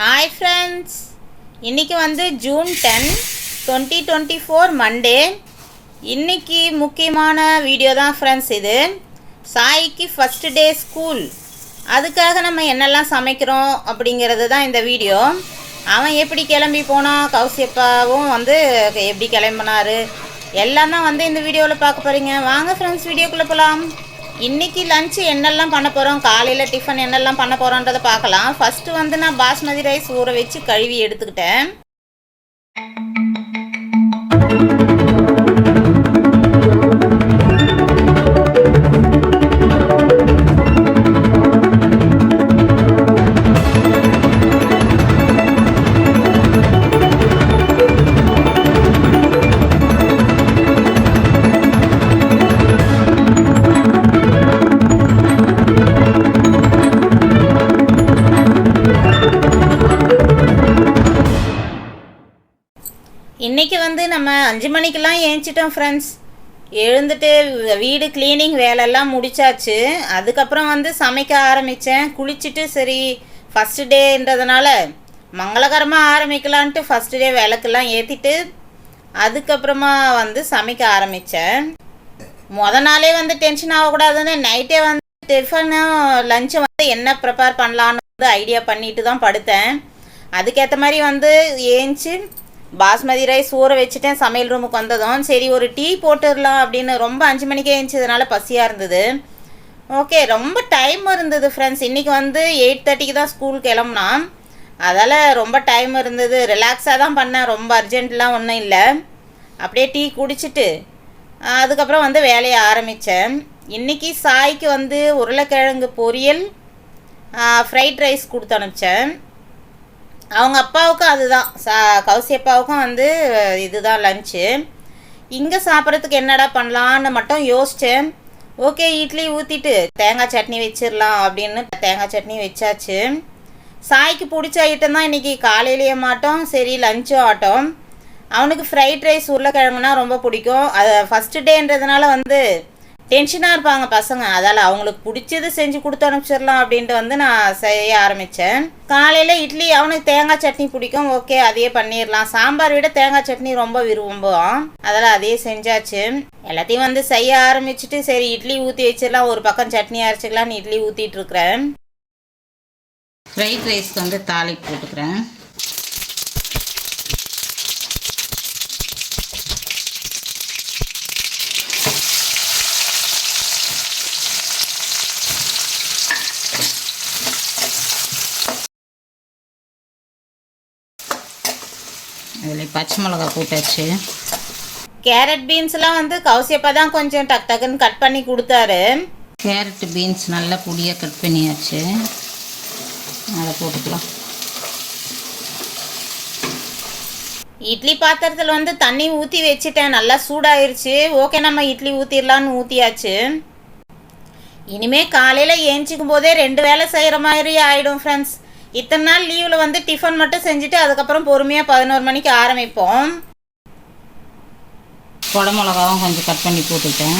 Hi friends இன்றைக்கி வந்து June ten twenty twenty four Monday இன்றைக்கி முக்கியமான வீடியோ தான் ஃப்ரெண்ட்ஸ் இது. சாய்க்கு ஃபஸ்ட்டு டே ஸ்கூல் அதுக்காக நம்ம என்னெல்லாம் சமைக்கிறோம் அப்படிங்கிறது தான் இந்த வீடியோ அவன் எப்படி கிளம்பி போனான் கௌசியப்பாவும் வந்து எப்படி கிளம்பினார்? எல்லாம் தான் வந்து இந்த வீடியோவில் பார்க்க போகிறீங்க வாங்க ஃப்ரெண்ட்ஸ் வீடியோக்குள்ளே போகலாம் இன்னைக்கு லஞ்சு என்னெல்லாம் பண்ண போகிறோம் காலையில் டிஃபன் என்னெல்லாம் பண்ண போகிறோன்றதை பார்க்கலாம். ஃபஸ்ட்டு வந்து நான் பாஸ்மதி ரைஸ் ஊற வச்சு கழுவி எடுத்துக்கிட்டேன். இன்றைக்கி வந்து நம்ம அஞ்சு மணிக்கெல்லாம் ஏஞ்சிட்டோம் ஃப்ரெண்ட்ஸ் எழுந்துட்டு வீடு க்ளீனிங் வேலையெல்லாம் முடிச்சாச்சு. அதுக்கப்புறம் வந்து சமைக்க ஆரம்பித்தேன் குளிச்சுட்டு சரி ஃபஸ்ட்டு டேன்றதுனால மங்களகரமாக ஆரம்பிக்கலான்ட்டு ஃபஸ்ட்டு டே விளக்கெல்லாம் ஏற்றிட்டு அதுக்கப்புறமா வந்து சமைக்க ஆரம்பித்தேன் முத நாளே வந்து டென்ஷன் ஆகக்கூடாதுன்னு நைட்டே வந்து டிஃபனும் லஞ்சும் வந்து என்ன ப்ரிப்பேர் பண்ணலான்னு வந்து ஐடியா பண்ணிட்டு தான் படுத்தேன். அதுக்கேற்ற மாதிரி வந்து ஏஞ்சி பாஸ்மதி ரைஸ் ஊற வச்சுட்டேன் சமையல் ரூமுக்கு வந்ததும். சரி ஒரு டீ போட்டுடலாம் அப்படின்னு ரொம்ப அஞ்சு மணிக்கே எழுந்ததுனால பசியாக இருந்தது. ஓகே ரொம்ப டைம் இருந்தது ஃப்ரெண்ட்ஸ் இன்றைக்கி வந்து எயிட் தேர்ட்டிக்கு தான் ஸ்கூல் கிளம்புனான் அதால் ரொம்ப டைம் இருந்தது. ரிலாக்ஸாக தான் பண்ணேன். ரொம்ப அர்ஜென்ட்லாம் ஒன்றும் இல்லை. அப்படியே டீ குடிச்சிட்டு அதுக்கப்புறம் வந்து வேலையை ஆரம்பித்தேன் இன்றைக்கி சாய்க்கு வந்து உருளைக்கிழங்கு பொரியல் ஃப்ரைட் ரைஸ் கொடுத்து அனுப்பிச்சேன். அவங்க அப்பாவுக்கும் அதுதான். சா கௌசி அப்பாவுக்கும் வந்து இதுதான் லஞ்சு இங்கே சாப்பிட்றதுக்கு என்னடா பண்ணலான்னு மட்டும் யோசித்தேன் ஓகே இட்லி ஊற்றிட்டு தேங்காய் சட்னி வச்சிடலாம் அப்படின்னு தேங்காய் சட்னி வச்சாச்சு. சாய்க்கு பிடிச்ச ஐட்டம் தான் இன்றைக்கி காலையிலேயே மாட்டோம் சரி லஞ்சும் ஆட்டோம். அவனுக்கு ஃப்ரைட் ரைஸ் உருளைக்கிழங்குனா ரொம்ப பிடிக்கும். அது ஃபஸ்ட்டு டேன்றதுனால வந்து டென்ஷனாக இருப்பாங்க பசங்க. அதால் அவங்களுக்கு பிடிச்சது செஞ்சு கொடுத்து அனுப்பிச்சிடலாம் அப்படின்ட்டு வந்து நான் செய்ய ஆரம்பித்தேன் காலையில் இட்லி அவனுக்கு தேங்காய் சட்னி பிடிக்கும். ஓகே அதையே பண்ணிடலாம் சாம்பார் விட தேங்காய் சட்னி ரொம்ப விரும்புவான் அதெல்லாம் அதையே செஞ்சாச்சு. எல்லாத்தையும் வந்து செய்ய ஆரம்பிச்சுட்டு சரி இட்லி ஊற்றி வச்சிடலாம் ஒரு பக்கம் சட்னி அரைச்சிக்கலாம்னு இட்லி ஊற்றிட்டு இருக்கிறேன். ஃப்ரைட் ரைஸ்க்கு வந்து தாளிக்கு போட்டுக்கிறேன் அதில் பச்சை மிளகா போட்டாச்சு. கேரட் பீன்ஸ்லாம் வந்து கௌசியப்பா தான் கொஞ்சம் டக் டக்குன்னு கட் பண்ணி கொடுத்தாரு. கேரட் பீன்ஸ் நல்லா பொடியாக கட் பண்ணியாச்சு. அதை போட்டுக்கலாம். இட்லி பாத்திரத்தில் வந்து தண்ணி ஊற்றி வச்சுட்டேன். நல்லா சூடாயிருச்சு. ஓகே நம்ம இட்லி ஊற்றிடலான்னு ஊற்றியாச்சு இனிமே காலையில் ஏஞ்சிக்கும் போதே ரெண்டு வேலை செய்கிற மாதிரி ஆகிடும் ஃப்ரெண்ட்ஸ் இத்தனை நாள் லீவில் வந்து டிஃபன் மட்டும் செஞ்சுட்டு அதுக்கப்புறம் பொறுமையாக பதினோரு மணிக்கு ஆரம்பிப்போம். குடமிளகாவும் கொஞ்சம் கட் பண்ணி போட்டுட்டேன்.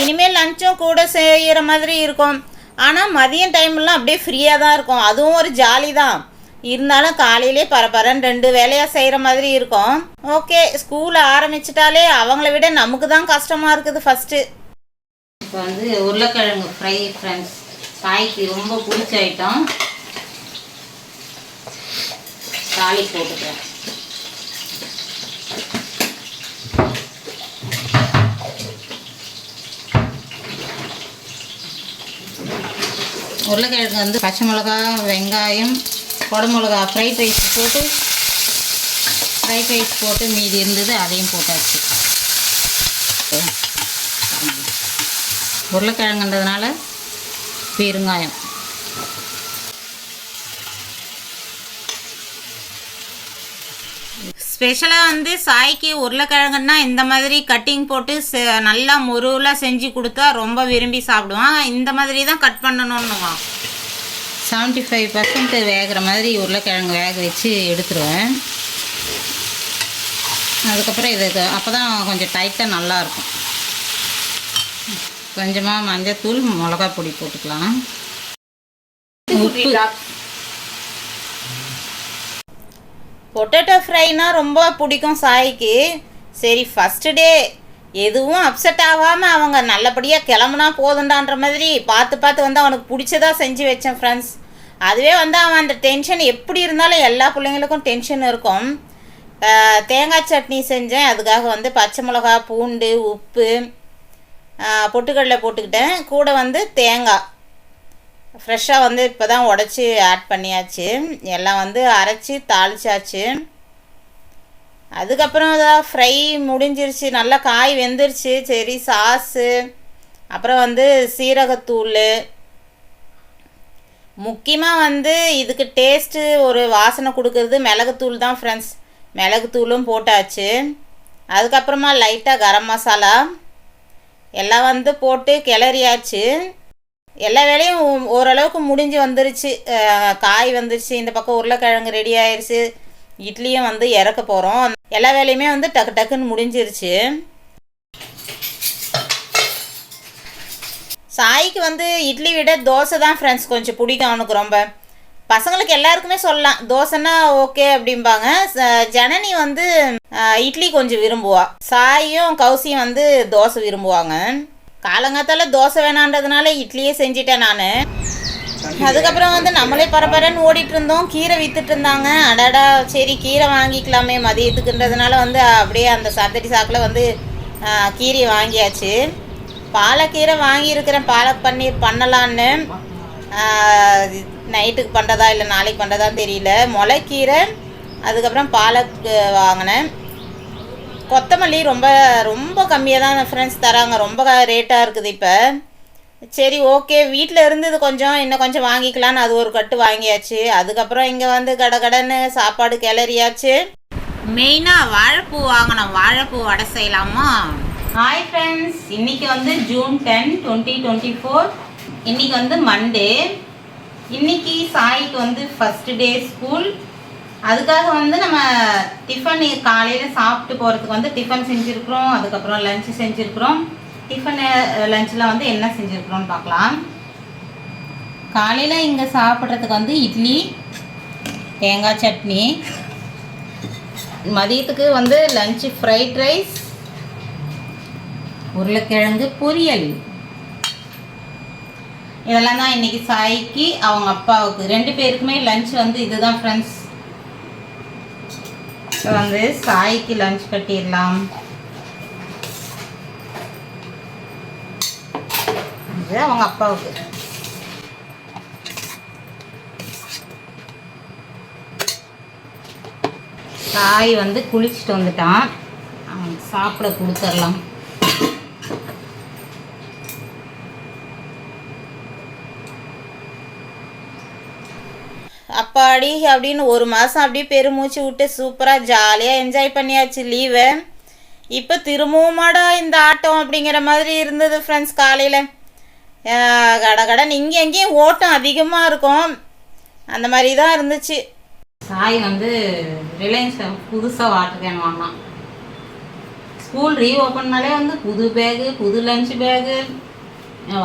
இனிமேல் லஞ்சும் கூட செய்கிற மாதிரி இருக்கும். ஆனால் மதியம் டைம்லாம் அப்படியே ஃப்ரீயாக தான் இருக்கும். அதுவும் ஒரு ஜாலி தான். இருந்தாலும் காலையிலே பரபரன்னு ரெண்டு வேலையாக செய்கிற மாதிரி இருக்கும். ஓகே ஸ்கூல் ஆரம்பிச்சிட்டாலே அவங்கள விட நமக்கு தான் கஷ்டமாக இருக்குது ஃபஸ்ட்டு இப்போ வந்து உருளைக்கிழங்கு ஃப்ரை ஃப்ரெண்ட்ஸ் சாய்க்கு ரொம்ப பிடிச்ச ஐட்டம் தாலி போட்டுக்கிறேன். உருளைக்கிழங்கு வந்து பச்சை மிளகா வெங்காயம் குடமிளகா ஃப்ரைட் ரைஸ் போட்டு ஃப்ரைட் ரைஸ் போட்டு மீதி இருந்தது அதையும் போட்டாச்சு. உருளைக்கிழங்குன்றதுனால பெருங்காயம். ஸ்பெஷலாக வந்து சாய்க்கு உருளைக்கிழங்குன்னா இந்த மாதிரி கட்டிங் போட்டு செ- நல்லா முருவில் செஞ்சு கொடுத்தா ரொம்ப விரும்பி சாப்பிடுவான். இந்த மாதிரி தான் கட் பண்ணணும்னுவான். செவன்ட்டி ஃபைவ் பர்சன்ட் வேகிற மாதிரி உருளைக்கிழங்கு வேக வச்சு எடுத்துருவேன். அதுக்கப்புறம் இதுக்கு அப்போ தான் கொஞ்சம் டைட்டாக நல்லாயிருக்கும். கொஞ்சமாக மஞ்சத்தூள் மிளகா பொடி போட்டுக்கலாம். உப்பு. பொட்டேட்டோ ஃப்ரைனா ரொம்ப பிடிக்கும் சாய்க்கு. சரி ஃபஸ்ட்டு டே எதுவும் அப்செட் ஆகாமல் அவங்க நல்லபடியாக கிளம்புனா போதுண்டான்ற மாதிரி பார்த்து பார்த்து வந்து அவனுக்கு பிடிச்சதாக செஞ்சு வச்சேன் ஃப்ரெண்ட்ஸ் அதுவே வந்து அவன் அந்த டென்ஷன் எப்படி இருந்தாலும் எல்லா பிள்ளைங்களுக்கும் டென்ஷன் இருக்கும். தேங்காய் சட்னி செஞ்சேன். அதுக்காக வந்து பச்சை மிளகா பூண்டு உப்பு பொட்டுக்கடலை போட்டுக்கிட்டேன். கூட வந்து தேங்காய். ஃப்ரெஷ்ஷாக வந்து இப்போ தான் உடச்சி ஆட் பண்ணியாச்சு. எல்லாம் வந்து அரைச்சி தாளிச்சாச்சு. அதுக்கப்புறம் அதான் ஃப்ரை முடிஞ்சிருச்சு. நல்லா காய் வெந்துருச்சு. சரி சாஸு அப்புறம் வந்து சீரகத்தூள். முக்கியமாக வந்து இதுக்கு டேஸ்ட்டு ஒரு வாசனை கொடுக்கறது மிளகுத்தூள் தான் ஃப்ரெண்ட்ஸ் மிளகுத்தூளும் போட்டாச்சு. அதுக்கப்புறமா லைட்டாக கரம் மசாலா. எல்லாம் வந்து போட்டு கிளறியாச்சு. எல்லா வேலையும் ஓரளவுக்கு முடிஞ்சு வந்துருச்சு. காய் வந்துருச்சு இந்த பக்கம் உருளைக்கிழங்கு ரெடி ஆயிடுச்சு இட்லியும் வந்து இறக்க போகிறோம் எல்லா வேலையுமே வந்து டக்கு டக்குன்னு முடிஞ்சிருச்சு. சாய்க்கு வந்து இட்லி விட தோசை தான் ஃப்ரெண்ட்ஸ் கொஞ்சம் பிடிக்கும் அவனுக்கு ரொம்ப. பசங்களுக்கு எல்லாருக்குமே சொல்லலாம். தோசைன்னா ஓகே அப்படிம்பாங்க. ஜனனி வந்து இட்லி கொஞ்சம் விரும்புவா. சாயும் கௌசியும் வந்து தோசை விரும்புவாங்க. காலங்காத்தால தோசை வேணான்றதுனால இட்லியே செஞ்சிட்டேன் நான். அதுக்கப்புறம் வந்து நம்மளே பரபரன்னு ஓடிட்டு இருந்தோம் கீரை வித்துட்டு இருந்தாங்க அடடா சரி கீரை வாங்கிக்கலாமே மதியத்துக்குன்றதுனால வந்து அப்படியே அந்த சத்தடி சாக்கில் வந்து கீரையை வாங்கியாச்சு. பாலக்கீரை வாங்கியிருக்கிறேன். பாலக் பன்னீர் பண்ணலான்னு. நைட்டுக்கு பண்ணுறதா இல்லை நாளைக்கு பண்ணுறதா தெரியல. முளைக்கீரை அதுக்கப்புறம் பாலக் வாங்கினேன். கொத்தமல்லி ரொம்ப ரொம்ப கம்மியாக தான் ஃப்ரெண்ட்ஸ் தராங்க. ரொம்ப ரேட்டாக இருக்குது இப்போ. சரி ஓகே வீட்டில் இருந்தது கொஞ்சம் இன்னும் கொஞ்சம் வாங்கிக்கலான்னு அது ஒரு கட்டு வாங்கியாச்சு. அதுக்கப்புறம் இங்கே வந்து கடை கடைன்னு சாப்பாடு கிளறியாச்சு. மெயினாக வாழைப்பூ வாங்கணும். வாழைப்பூ வடை செய்யலாமா? ஹாய் ஃப்ரெண்ட்ஸ் இன்னைக்கு வந்து June ten twenty twenty four இன்னைக்கு வந்து மண்டே இன்னைக்கு சாய்க்கு வந்து ஃபர்ஸ்ட் டே ஸ்கூல் அதுக்காக வந்து நம்ம டிஃபன் காலையில் சாப்பிட்டு போகிறதுக்கு வந்து டிஃபன் செஞ்சுருக்குறோம். அதுக்கப்புறம் லஞ்ச் செஞ்சுருக்குறோம். டிஃபனு லஞ்சில் வந்து என்ன செஞ்சுருக்குறோம்னு பார்க்கலாம். காலையில் இங்கே சாப்பிட்றதுக்கு வந்து இட்லி தேங்காய் சட்னி. மதியத்துக்கு வந்து லஞ்சு ஃப்ரைட் ரைஸ் உருளைக்கிழங்கு பொரியல். இதெல்லாம் தான் இன்றைக்கி சாய்க்கு அவங்க அப்பாவுக்கு. ரெண்டு பேருக்குமே லஞ்ச் வந்து இதுதான் ஃப்ரெண்ட்ஸ் வந்து சாய்க்கு லஞ்ச் கட்டிடலாம். இது அவங்க அப்பாவுக்கு. சாய் வந்து குளிச்சுட்டு வந்துட்டான். அவனுக்கு சாப்பிட கொடுத்துடலாம். அப்பாடி அப்படின்னு ஒரு மாதம் அப்படியே பெருமூச்சு விட்டு சூப்பராக ஜாலியாக என்ஜாய் பண்ணியாச்சு லீவை இப்போ திரும்பவுமாடா இந்த ஆட்டம் அப்படிங்கிற மாதிரி இருந்தது ஃப்ரெண்ட்ஸ் காலையில். கட கடன் இங்கே எங்கேயும் ஓட்டம் அதிகமாக இருக்கும். அந்த மாதிரி தான் இருந்துச்சு. சாய் வந்து ரிலையன்ஸ் புதுசாக வாட்டர் கேன் வாங்கினான் ஸ்கூல் ரீஓப்பன்னாலே வந்து புது பேகு புது லஞ்ச் பேகு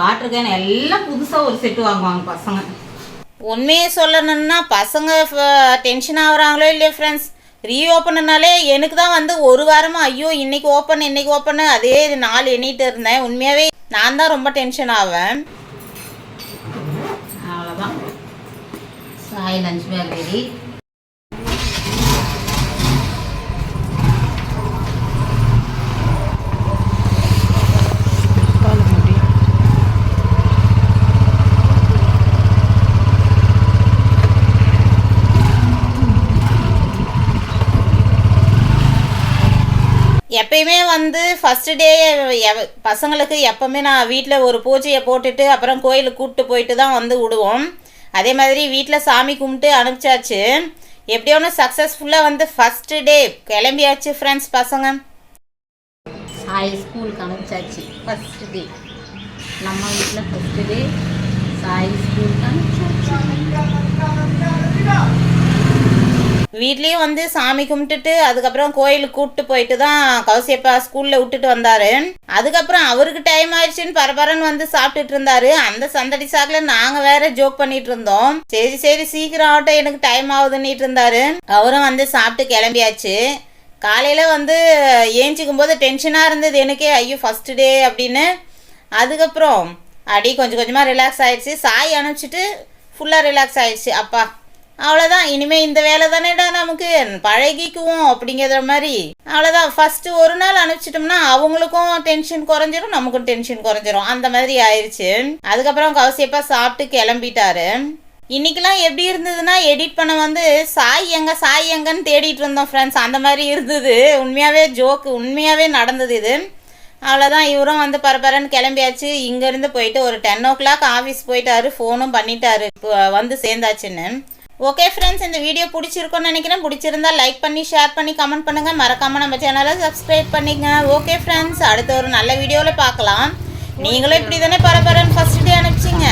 வாட்டர் கேன் எல்லாம் புதுசாக ஒரு செட்டு வாங்குவாங்க பசங்க. உண்மையை சொல்லணும்னா பசங்க டென்ஷன் ஆகுறாங்களோ இல்லையோ ஃப்ரெண்ட்ஸ் ரீஓப்பன்னாலே எனக்கு தான் வந்து ஒரு வாரமாக ஐயோ இன்னைக்கு ஓப்பன் இன்னைக்கு ஓப்பன் அதே நாள் எண்ணிட்டு இருந்தேன். உண்மையாகவே நான் தான் ரொம்ப டென்ஷன் ஆவேன். அவ்வளோதான் சாய் லஞ்ச் பேக் ரெடி எப்பயுமே வந்து ஃபஸ்ட்டு டே பசங்களுக்கு எப்போவுமே நான் வீட்டில் ஒரு பூஜையை போட்டுட்டு அப்புறம் கோயிலுக்கு கூப்பிட்டு போயிட்டு தான் வந்து விடுவோம். அதே மாதிரி வீட்டில் சாமி கும்பிட்டு அனுப்பிச்சாச்சு. எப்படி ஒன்று சக்ஸஸ்ஃபுல்லாக வந்து ஃபஸ்ட்டு டே கிளம்பியாச்சு ஃப்ரெண்ட்ஸ் பசங்க? சாய் ஸ்கூலுக்கு அனுப்பிச்சாச்சு ஃபஸ்ட்டு டே நம்ம வீட்டில் ஃபஸ்ட்டு டே சாய் ஸ்கூலுக்கு அனுப்பிச்சாச்சு. வீட்லேயும் வந்து சாமி கும்பிட்டுட்டு அதுக்கப்புறம் கோயிலுக்கு கூப்பிட்டு போயிட்டு தான் கௌசியப்பா ஸ்கூலில் விட்டுட்டு வந்தார். அதுக்கப்புறம் அவருக்கு டைம் ஆயிடுச்சுன்னு பரபரன்னு வந்து சாப்பிட்டுட்டு இருந்தாரு. அந்த சந்தடி சாக்கில் நாங்கள் வேற ஜோக் பண்ணிட்டு இருந்தோம். சரி சரி சீக்கிரம் ஆகட்டும் எனக்கு டைம் ஆகுதுன்னுட்டு இருந்தாரு. அவரும் வந்து சாப்பிட்டு கிளம்பியாச்சு. காலையில் வந்து ஏஞ்சிக்கும் போது டென்ஷனாக இருந்தது. எனக்கே ஐயோ ஃபஸ்ட்டு டே அப்படின்னு. அதுக்கப்புறம் அடி கொஞ்சம் கொஞ்சமாக ரிலாக்ஸ் ஆயிடுச்சு. சாய் அனுப்பிச்சிட்டு ஃபுல்லாக ரிலாக்ஸ் ஆயிடுச்சு. அப்பா அவ்வளோதான் இனிமேல் இந்த வேலை தானேடா நமக்கு. பழகிக்குவோம் அப்படிங்கிற மாதிரி. அவ்வளோதான் ஃபஸ்ட்டு ஒரு நாள் அனுப்பிச்சிட்டோம்னா அவங்களுக்கும் டென்ஷன் குறைஞ்சிரும் நமக்கும் டென்ஷன் குறைஞ்சிரும். அந்த மாதிரி ஆயிடுச்சு அதுக்கப்புறம் கவசியப்பா சாப்பிட்டு கிளம்பிட்டாரு. இன்னைக்கெல்லாம் எப்படி இருந்ததுன்னா எடிட் பண்ண வந்து சாய் எங்க சாய் எங்கன்னு தேடிட்டு இருந்தோம் ஃப்ரெண்ட்ஸ் அந்த மாதிரி இருந்தது. உண்மையாகவே ஜோக்கு உண்மையாகவே நடந்தது இது. அவ்வளோதான் இவரும் வந்து பரபரன்னு கிளம்பியாச்சு. இங்கேருந்து போயிட்டு ஒரு டென் ஓ கிளாக் ஆஃபீஸ் போயிட்டாரு ஃபோனும் பண்ணிட்டாரு. இப்போ வந்து சேர்ந்தாச்சுன்னு. ஓகே ஃப்ரெண்ட்ஸ் இந்த வீடியோ பிடிச்சிருக்கோன்னு நினைக்கிறேன். பிடிச்சிருந்தா லைக் பண்ணி ஷேர் பண்ணி கமெண்ட் பண்ணுங்கள் மறக்காம நம்ம சேனலை சப்ஸ்கிரைப் பண்ணிங்க ஓகே ஃப்ரெண்ட்ஸ் அடுத்த ஒரு நல்ல வீடியோவில் பார்க்கலாம். நீங்களும் இப்படி தானே பரபரன்னு ஃபஸ்ட் டே அனுப்பிச்சிங்க.